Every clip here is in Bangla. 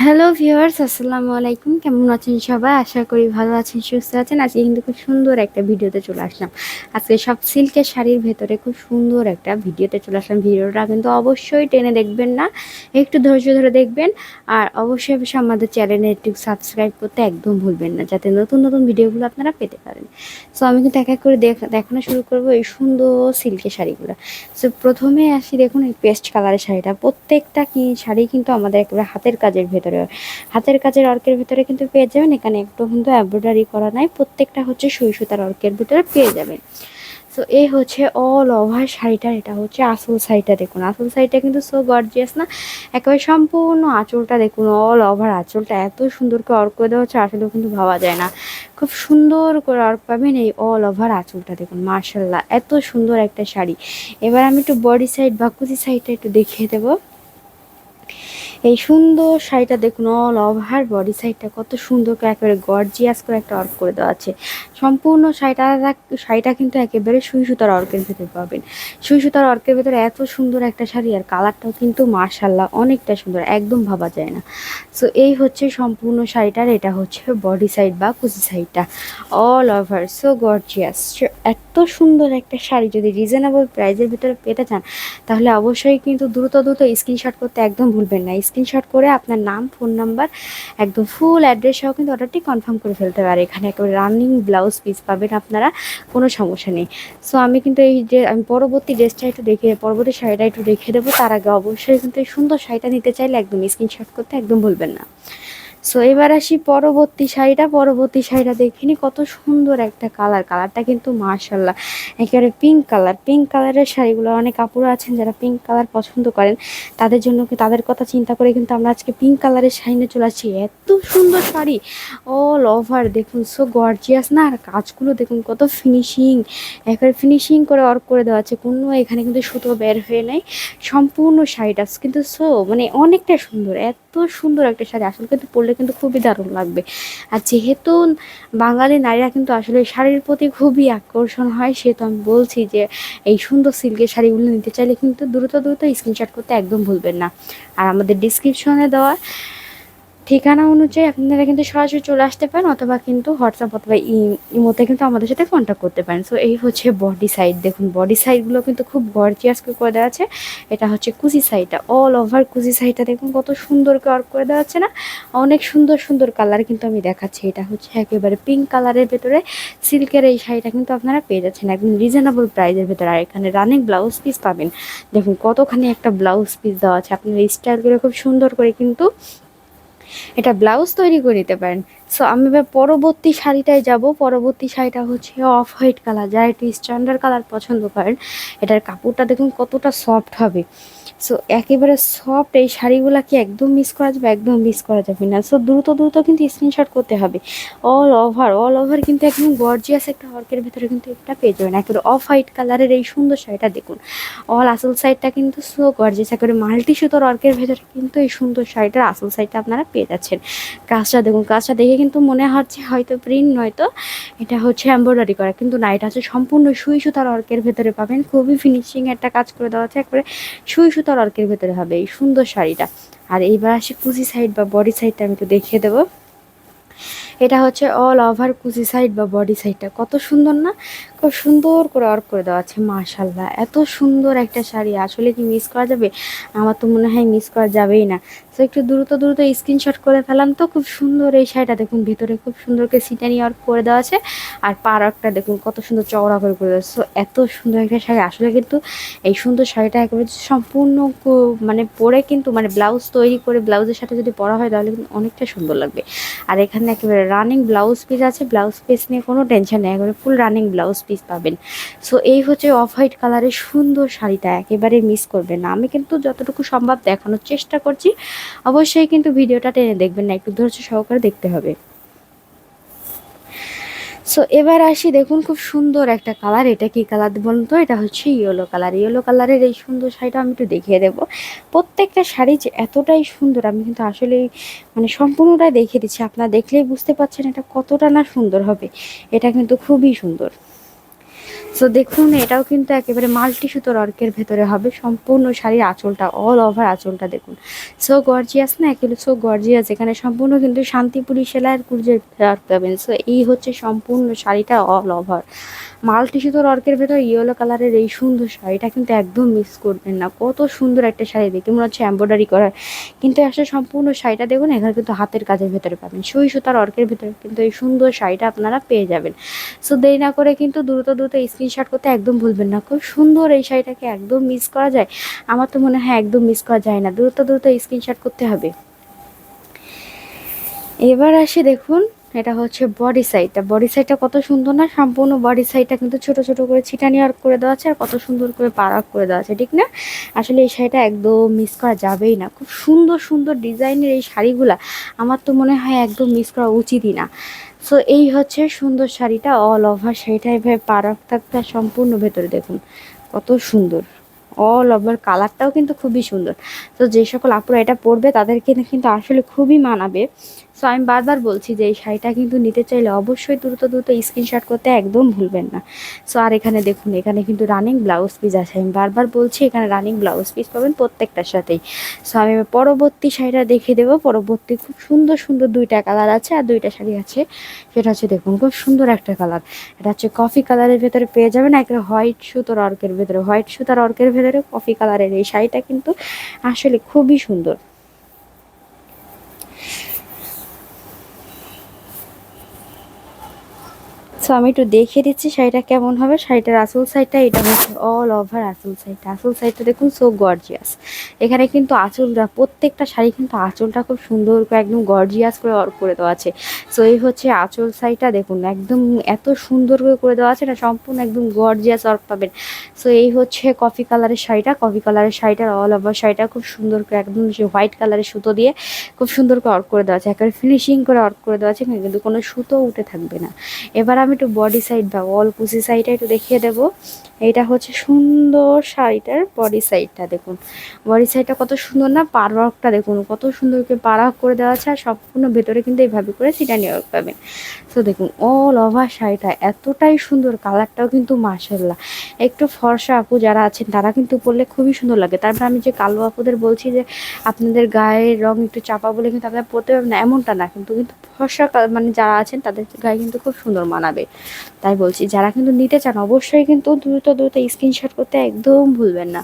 হ্যালো ভিউয়ার্স আসসালামু আলাইকুম। কেমন আছেন সবাই? আশা করি ভালো আছেন, সুস্থ আছেন। আজকে কিন্তু খুব সুন্দর একটা ভিডিওতে চলে আসলাম। আজকে সব সিল্কের শাড়ির ভেতরে খুব সুন্দর একটা ভিডিওতে চলে আসলাম। ভিডিওটা কিন্তু অবশ্যই টেনে দেখবেন না, একটু ধৈর্য ধরে দেখবেন। আর অবশ্যই অবশ্যই আমাদের চ্যানেলে একটু সাবস্ক্রাইব করতে একদম ভুলবেন না, যাতে নতুন নতুন ভিডিওগুলো আপনারা পেতে পারেন। সো আমি কিন্তু এক এক করে দেখ- দেখানো শুরু করব এই সুন্দর সিল্কের শাড়িগুলো। সো প্রথমে আসি দেখুন এই পেস্ট কালারের শাড়িটা। প্রত্যেকটা কি শাড়ি কিন্তু আমাদের একেবারে হাতের কাজের ভেতরে হাতের কাজের অর্কের ভিতরে কিন্তু পেয়ে যাবেন। এখানে একটু কিন্তু এমব্রয়ডারি করা নাই। প্রত্যেকটা হচ্ছে সুই সুতার অর্কের ভিতরে পেয়ে যাবেন। সো এই হচ্ছে অল ওভার শাড়িটার। এটা হচ্ছে আসল শাড়িটা দেখুন। আসল শাড়িটা কিন্তু সো গর্জিয়াস না। একেবারে সম্পূর্ণ আঁচলটা দেখুন। অল ওভার আঁচলটা। এত সুন্দর করে অর্ক দেওয়া হচ্ছে, আসলেও কিন্তু ভাবা যায় না। খুব সুন্দর করে অর্ক পাবেন এই অল ওভার আঁচলটা দেখুন। মার্শাল্লাহ এত সুন্দর একটা শাড়ি। এবার আমি একটু বডি সাইড বা কুচি সাইডটা একটু দেখিয়ে দেবো। এই সুন্দর শাড়িটা দেখুন অল ওভার বডি সাইডটা কত সুন্দর করে একেবারে গর্জিয়াস করে একটা অর্ক করে দেওয়া আছে। সম্পূর্ণ শাড়িটা শাড়িটা কিন্তু একেবারে সুই সুতার অর্কের ভেতরে পাবেন। সুই সুতার অর্কের ভেতরে এত সুন্দর একটা শাড়ি আর কালারটাও কিন্তু মার্শাল্লাহ অনেকটা সুন্দর, একদম ভাবা যায় না। সো এই হচ্ছে সম্পূর্ণ শাড়িটার, এটা হচ্ছে বডি সাইড বা কুচি সাইডটা অল ওভার সো গর্জিয়াস এত সুন্দর একটা শাড়ি, যদি রিজনেবল প্রাইজের ভিতরে পেতে চান, তাহলে অবশ্যই কিন্তু দ্রুত দ্রুত স্ক্রিনশট করতে একদম ভুলবেন না। স্ক্রিনশট করে আপনার নাম ফোন নাম্বার একদম ফুল অ্যাড্রেস সহ কিন্তু অর্ডারটি কনফার্ম করে ফেলতে পারে এখানে একেবারে রানিং ব্লাউজ পিস পাবেন আপনারা, কোনো সমস্যা নেই। সো আমি কিন্তু এই যে, আমি পরবর্তী ড্রেসটা একটু দেখে, পরবর্তী শাড়িটা একটু রেখে দেবো, তার আগে অবশ্যই কিন্তু এই সুন্দর শাড়িটা নিতে চাইলে একদম স্ক্রিনশট করতে একদম ভুলবেন না। সো এবার আসি পরবর্তী শাড়িটা। পরবর্তী শাড়িটা দেখিনি, কত সুন্দর একটা কালার। কালারটা কিন্তু মার্শাল্লাহ একেবারে পিঙ্ক কালার পিঙ্ক কালারের শাড়িগুলো অনেক কাপড় আছেন যারা পিঙ্ক কালার পছন্দ করেন, তাদের জন্য তাদের কথা চিন্তা করে কিন্তু আমরা আজকে পিঙ্ক কালারের শাড়ি নিয়ে চলে আসছি। এত সুন্দর শাড়ি অল ওভার দেখুন সো গর্জিয়াস না? আর কাজগুলো দেখুন, কত ফিনিশিং একেবারে ফিনিশিং করে অর্ক করে দেওয়া আছে। কোনো এখানে কিন্তু সুতো বের হয়ে নেই, সম্পূর্ণ শাড়িটা, কিন্তু সো মানে অনেকটা সুন্দর, এত সুন্দর একটা শাড়ি। আসলে কিন্তু পরলে কিন্তু খুবই দারুণ লাগবে। আর যেহেতু বাঙালি নারীরা কিন্তু আসলে শাড়ির প্রতি খুবই আকর্ষণ হয়, সেহেতু আমি বলছি যে এই সুন্দর সিল্কের শাড়িগুলো নিতে চাইলে কিন্তু দ্রুত দ্রুত স্ক্রিনশট করতে একদম ভুলবেন না। আর আমাদের ডিসক্রিপশনে দেওয়া ঠিকানা অনুযায়ী আপনারা কিন্তু সরাসরি চলে আসতে পারেন অথবা কিন্তু হোয়াটসঅ্যাপ অথবা ইমোতে কিন্তু আমাদের সাথে কন্ট্যাক্ট করতে পারেন। সো এই হচ্ছে বডি সাইড দেখুন বডি সাইডগুলো কিন্তু খুব গর্জিয়াস করে দেওয়া আছে। এটা হচ্ছে কুচি সাইডটা অল ওভার কুচি সাইডটা দেখুন কত সুন্দর করে করে দেওয়া আছে না? অনেক সুন্দর সুন্দর কালার কিন্তু আমি দেখাচ্ছি। এটা হচ্ছে একেবারে পিঙ্ক কালারের ভেতরে। সিল্কের এই শাড়িটা কিন্তু আপনারা পেয়ে যাচ্ছেন। একদম রিজনেবল প্রাইসের ভেতরে। আর এখানে রানিং ব্লাউজ পিস পাবেন। দেখুন, কতখানি একটা ব্লাউজ পিস দেওয়া আছে। আপনার স্টাইল করে খুব সুন্দর করে কিন্তু এটা ব্লাউজ তৈরি করে নিতে পারেন। সো আমি এবার পরবর্তী শাড়িটায় যাব। পরবর্তী শাড়িটা হচ্ছে অফ হোয়াইট কালার। যারা একটু স্ট্যান্ডার্ড কালার পছন্দ করেন, এটার কাপড়টা দেখুন কতটা সফট হবে। সো একেবারে সফট এই শাড়িগুলো কি একদম মিস করা যাবে? একদম মিস করা যাবে না। সো দ্রুত দ্রুত কিন্তু স্ক্রিনশট করতে হবে। অল ওভার অল ওভার কিন্তু একদম গর্জিয়াস একটা ওয়ার্কের ভিতরে কিন্তু এটা পেয়ে যাবেন। একেবারে অফ হোয়াইট কালারের এই সুন্দর শাড়িটা দেখুন। অল আসল সাইডটা কিন্তু সো গর্জিয়াস একেবারে মাল্টি সুতোর ওয়ার্কের ভেতরে কিন্তু এই সুন্দর শাড়িটার আসল সাইডটা আপনারা পেয়ে যাচ্ছেন। কাজটা দেখুন, কাজটা দেখে কিন্তু মনে হচ্ছে হয়তো প্রিন্ট নয়তো এটা হচ্ছে এম্ব্রয়ডারি করা। কিন্তু না, এটা হচ্ছে সম্পূর্ণ সুই সুতার অর্কের ভেতরে পাবেন। খুবই ফিনিশিং একটা কাজ করে দেওয়া আছে। একবারে সুই অর্কের ভেতরে হবে, এই সুন্দর শাড়িটা। আর এইবার আসি কুচি সাইড বা বডি সাইডটা আমি একটু দেখিয়ে দেবো। এটা হচ্ছে অল ওভার কুচি সাইড বা বডি সাইডটা কত সুন্দর না? খুব সুন্দর করে অর্ক করে দেওয়া আছে মাশাল্লাহ এত সুন্দর একটা শাড়ি, আসলে কি মিস করা যাবে? আমার তো মনে হয় মিস করা যাবেই না। তো একটু দ্রুত দ্রুত স্ক্রিনশট করে ফেলাম তো, খুব সুন্দর এই শাড়িটা। দেখুন, ভিতরে খুব সুন্দর করে সিটানি অর্ক করে দেওয়া আছে, আর পার অর্কটা দেখুন, কত সুন্দর চওড়া করে করে দেওয়া সো এত সুন্দর একটা শাড়ি, আসলে কিন্তু এই সুন্দর শাড়িটা একেবারে সম্পূর্ণ মানে পরে কিন্তু মানে ব্লাউজ তৈরি করে ব্লাউজের সাথে যদি পরা হয়, তাহলে কিন্তু অনেকটা সুন্দর লাগবে। আর এখানে একেবারে রানিং ব্লাউজ পিস আছে ব্লাউজ পিস নিয়ে কোনো টেনশন নেই, একেবারে ফুল রানিং ব্লাউজ পিস পাবেন। সো এই হচ্ছে অফ হোয়াইট কালারের সুন্দর শাড়িটা, একেবারে মিস করবেন না। আমি কিন্তু যতটুকু সম্ভব দেখানোর চেষ্টা করছি, অবশ্যই কিন্তু ভিডিওটা টেনে দেখবেন না, একটু ধৈর্য সহকারে দেখতে হবে। সো এবার আসি, দেখুন খুব সুন্দর একটা কালার এটা কি কালার বলুন তো? এটা হচ্ছে ইয়েলো কালার ইয়েলো কালারের এই সুন্দর শাড়িটা আমি একটু দেখিয়ে দেবো। প্রত্যেকটা শাড়ি যে এতটাই সুন্দর, আমি কিন্তু আসলেই মানে সম্পূর্ণটাই দেখিয়ে দিচ্ছি। আপনারা দেখলেই বুঝতে পারছেন এটা কতটা না সুন্দর হবে। এটা কিন্তু খুবই সুন্দর। সো দেখুন, এটাও কিন্তু একেবারে মাল্টি সুতোর অর্কের ভেতরে হবে। সম্পূর্ণ শাড়ির আঁচলটা অল ওভার আঁচলটা দেখুন। সো গর্জিয়াস না? একেবারে সো গর্জিয়াস এখানে সম্পূর্ণ কিন্তু শান্তিপুরি সেলাইয়ের কুর্জের অর্ক পাবেন সো এই হচ্ছে সম্পূর্ণ শাড়িটা অল ওভার মাল্টি সুতোর অর্কের ভেতর ইয়েলো কালারের এই সুন্দর শাড়িটা কিন্তু একদম মিস করবেন না। কত সুন্দর একটা শাড়ি দেখে মনে হচ্ছে এম্ব্রয়ডারি করার কিন্তু আসলে সম্পূর্ণ শাড়িটা দেখুন, এখানে কিন্তু হাতের কাজের ভেতরে পাবেন। সুই সুতার অর্কের ভেতরে কিন্তু এই সুন্দর শাড়িটা আপনারা পেয়ে যাবেন। সো দেরি না করে কিন্তু দ্রুত দ্রুত স্ক্রিনশট করতে একদম ভুলবেন না। খুব সুন্দর এই শাড়িটাকে একদম মিস করা যায়। আমার তো মনে হয় একদম মিস করা যায় না। দ্রুত দ্রুত স্ক্রিনশট করতে হবে। এবার আসি দেখুন, এটা হচ্ছে বডি সাইডটা বডি সাইডটা কত সুন্দর না, সম্পূর্ণ বডি সাইডটা কিন্তু ছোট ছোট করে ছিটানি আর করে দেওয়া আছে আর কত সুন্দর করে পারাক করে দেওয়া আছে, ঠিক না? আসলে এই শাড়িটা একদম মিস করা যাবেই না। খুব সুন্দর সুন্দর ডিজাইনের এই শাড়িগুলা আমার তো মনে হয় একদম মিস করা উচিতই না। সো এই হচ্ছে সুন্দর শাড়িটা অল ওভার শাড়িটা, এভাবে পারাক থাকতে সম্পূর্ণ ভেতরে দেখুন, কত সুন্দর। অল ওভার কালারটাও কিন্তু খুবই সুন্দর। তো যে সকল আপুরা এটা পরবে, তাদেরকে কিন্তু আসলে খুবই মানাবে। সো আমি বারবার বলছি যে এই শাড়িটা কিন্তু নিতে চাইলে অবশ্যই দ্রুত দ্রুত স্ক্রিনশট করতে একদম ভুলবেন না। সো আর এখানে দেখুন, এখানে কিন্তু রানিং ব্লাউজ পিস আছে। আমি বারবার বলছি, এখানে রানিং ব্লাউজ পিস পাবেন প্রত্যেকটার সাথেই। সো আমি পরবর্তী শাড়িটা দেখে দেবো। পরবর্তী খুব সুন্দর সুন্দর দুইটা কালার আছে আর দুইটা শাড়ি আছে। সেটা হচ্ছে দেখুন, খুব সুন্দর একটা কালার এটা হচ্ছে কফি কালারের ভেতরে পেয়ে যাবেন। একটা হোয়াইট সুতোর অর্কের ভেতরে। হোয়াইট সুতার অর্কের ভেতরে কফি কালারের এই শাড়িটা কিন্তু আসলে খুবই সুন্দর। সো আমি একটু দেখিয়ে দিচ্ছি শাড়িটা কেমন হবে। শাড়িটার আসল সাইডটা এটা হচ্ছে অল ওভার আসল সাইডটা আসল সাইডটা দেখুন সো গর্জিয়াস এখানে কিন্তু আঁচলটা, প্রত্যেকটা শাড়ি কিন্তু আঁচলটা খুব সুন্দর করে, একদম গর্জিয়াস করে করে দেওয়া আছে। সো এই হচ্ছে আঁচল সাইডটা দেখুন, একদম এত সুন্দর করে করে দেওয়া আছে না, সম্পূর্ণ একদম গর্জিয়াস অর্ক পাবেন। সো এই হচ্ছে কফি কালারের শাড়িটা। কফি কালারের শাড়িটার অল ওভার শাড়িটা খুব সুন্দর করে, একদম হোয়াইট কালারের সুতো দিয়ে খুব সুন্দর করে অর্ক করে দেওয়া আছে। একেবারে ফিনিশিং করে অর্ক করে দেওয়া আছে, কিন্তু কোনো সুতো উঠে থাকবে না। এবার আমি একটু বডি সাইড বা অল কুচি সাইডটা একটু দেখিয়ে দেবো। এইটা হচ্ছে সুন্দর শাড়িটার বডি সাইডটা দেখুন। বডি সাইডটা কত সুন্দর না পারওয়ার্কটা দেখুন, কত সুন্দর করে পারাক করে দেওয়া আছে, আর সম্পূর্ণ ভেতরে কিন্তু এইভাবে করে সিটানি ওয়ার্ক পাবেন তো দেখুন অল ওভার শাড়িটা এতটাই সুন্দর কালারটাও কিন্তু মাসাল্লাহ একটু ফর্সা আপু যারা আছেন, তারা কিন্তু পরলে খুবই সুন্দর লাগে। তারপর আমি যে কালো আপুদের বলছি যে, আপনাদের গায়ের রং একটু চাপা বলে কিন্তু আপনারা পরতে পারবেন না, এমনটা না, কিন্তু কিন্তু ফর্সা মানে যারা আছেন তাদের গায়ে কিন্তু খুব সুন্দর মানাবে। তাই বলছি, যারা কিন্তু নিতে চান অবশ্যই কিন্তু দ্রুত দ্রুত স্ক্রিনশট করতে একদম ভুলবেন না।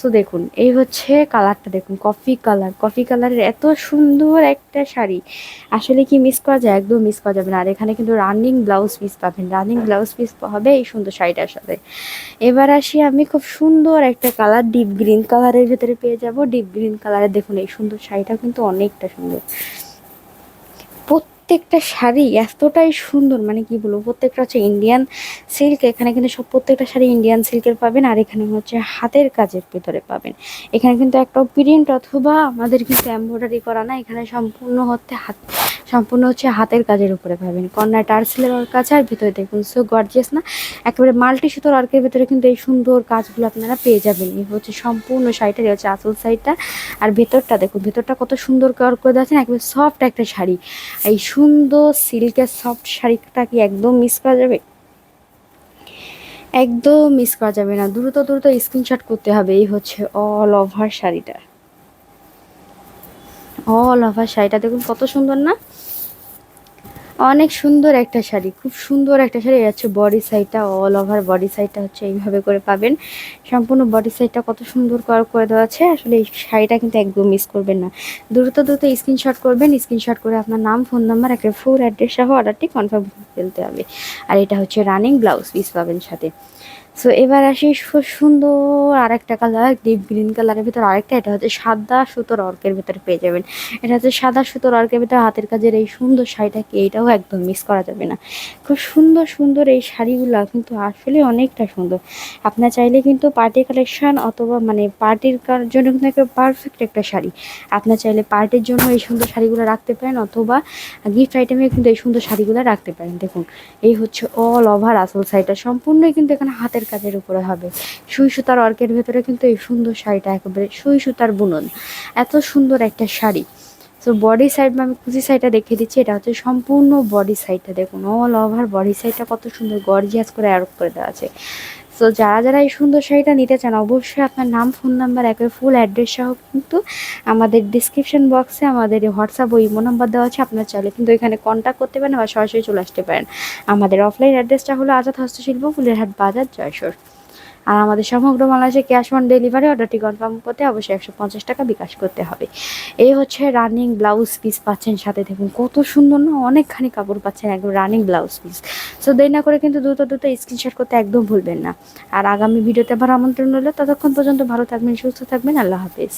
সো দেখুন, এই হচ্ছে কালারটা দেখুন কফি কালার কফি কালারের এত সুন্দর একটা শাড়ি। আসলে কি মিস করা যায়? একদম মিস করা যাবে না। আর এখানে কিন্তু রানিং ব্লাউজ পিস পাবেন। রানিং ব্লাউজ পিস হবে এই সুন্দর শাড়িটার সাথে। এবার আসি আমি খুব সুন্দর একটা কালার ডিপ গ্রিন কালারের ভেতরে পেয়ে যাব। ডিপ গ্রিন কালারের দেখুন, এই সুন্দর শাড়িটা কিন্তু অনেকটা সুন্দর। প্রত্যেকটা শাড়ি এতটাই সুন্দর মানে কি বলব, প্রত্যেকটা হচ্ছে ইন্ডিয়ান সিল্ক এখানে কিন্তু সব প্রত্যেকটা শাড়ি ইন্ডিয়ান সিল্কের পাবেন, আর এখানে হচ্ছে হাতের কাজের ভিতরে পাবেন। এখানে কিন্তু একটা প্রিন্ট অথবা আমাদের কিন্তু এমব্রয়ডারি করা না, এখানে সম্পূর্ণ হচ্ছে হাত সম্পূর্ণ হচ্ছে হাতের কাজের উপরে পাবেন কর্নার টার্সেলের কাছে আর ভিতরে দেখুন সো গর্জিয়াস না? একেবারে মাল্টি সুতোর অর্কের ভিতরে কিন্তু এই সুন্দর কাজগুলো আপনারা পেয়ে যাবেন। এই হচ্ছে সম্পূর্ণ শাড়িটা হচ্ছে আসল সাইডটা আর ভেতরটা দেখুন, ভেতরটা কত সুন্দর করে করে দেওয়া আছে একেবারে সফট একটা শাড়ি। এই সুন্দর সিল্কের সফট শাড়িটা কি একদম মিস করা যাবে? একদম মিস করা যাবে না। দ্রুত দ্রুত স্ক্রিনশট করতে হবে, এই হচ্ছে অল ওভার শাড়িটা। অল ওভার শাড়িটা দেখুন কত সুন্দর না? অনেক সুন্দর একটা শাড়ি, খুব সুন্দর একটা শাড়ি। হচ্ছে বডি সাইডটা অল ওভার বডি সাইডটা হচ্ছে এইভাবে করে পাবেন। সম্পূর্ণ বডি সাইডটা কত সুন্দর করে করে দেওয়া আছে। আসলে এই শাড়িটা কিন্তু একদম মিস করবেন না। দ্রুত দ্রুত স্ক্রিনশট করবেন স্ক্রিনশট করে আপনার নাম ফোন নাম্বার একটা ফুল অ্যাড্রেস সহ অর্ডারটি কনফার্ম ফেলতে হবে। আর এটা হচ্ছে রানিং ব্লাউজ পিস পাবেন সাথে। সো এবার আসি সুন্দর আরেকটা কালার ডিপ গ্রিন কালারের ভিতর আরেকটা, এটা হচ্ছে সাদা সুতোর অর্কের ভিতরে পেয়ে যাবেন। এটা হচ্ছে সাদা সুতোর অর্কের ভিতরে হাতের কাজের এই সুন্দর শাড়িটাকে এইটাও একদম মিস করা যাবে না। খুব সুন্দর সুন্দর এই শাড়িগুলো কিন্তু আসলে অনেকটা সুন্দর। আপনার চাইলে কিন্তু পার্টি কালেকশন অথবা মানে পার্টির জন্য কিন্তু একটা পারফেক্ট একটা শাড়ি। আপনার চাইলে পার্টির জন্য এই সুন্দর শাড়িগুলো রাখতে পারেন অথবা গিফট আইটেমে কিন্তু এই সুন্দর শাড়িগুলো রাখতে পারেন। দেখুন, এই হচ্ছে অল ওভার আসল শাড়িটা। সম্পূর্ণই কিন্তু এখানে হাতের কাজের উপরে হবে। সুই সুতার অর্কের ভেতরে কিন্তু এই সুন্দর শাড়িটা একেবারে সুই সুতার বুনন। এত সুন্দর একটা শাড়ি। তো বডি সাইড আমি কুচি সাইডটা দেখে দিচ্ছি, এটা হচ্ছে সম্পূর্ণ বডি সাইডটা দেখুন অল ওভার বডি সাইডটা কত সুন্দর গর্জিয়াস করে অ্যারোপ করে দেওয়া আছে। সো যারা যারা এই সুন্দর শাড়িটা নিতে চান, অবশ্যই আপনার নাম ফোন নাম্বার একবার ফুল অ্যাড্রেস সহ কিন্তু আমাদের ডিসক্রিপশন বক্সে আমাদের হোয়াটসঅ্যাপ ও ইমো নাম্বার দেওয়া আছে, আপনার চাইলে কিন্তু এখানে কন্ট্যাক্ট করতে পারেন বা সরাসরি চলে আসতে পারেন। আমাদের অফলাইন অ্যাড্রেসটা হলো আজাদ হস্তশিল্প ফুলের হাট বাজার, জয়সর। আর আমাদের সমগ্র বাংলাদেশে ক্যাশ অন ডেলিভারি অর্ডারটি কনফার্ম করতে অবশ্যই একশো পঞ্চাশ টাকা বিকাশ করতে হবে। এই হচ্ছে রানিং ব্লাউজ পিস পাচ্ছেন সাথে দেখুন কত সুন্দর না অনেকখানি কাপড় পাচ্ছেন একদম রানিং ব্লাউজ পিস সো দেরি না করে কিন্তু দ্রুত দ্রুত স্ক্রিনশট করতে একদম ভুলবেন না। আর আগামী ভিডিওতে আবার আমন্ত্রণ রইল, ততক্ষণ পর্যন্ত ভালো থাকবেন, সুস্থ থাকবেন, আল্লাহ হাফিজ।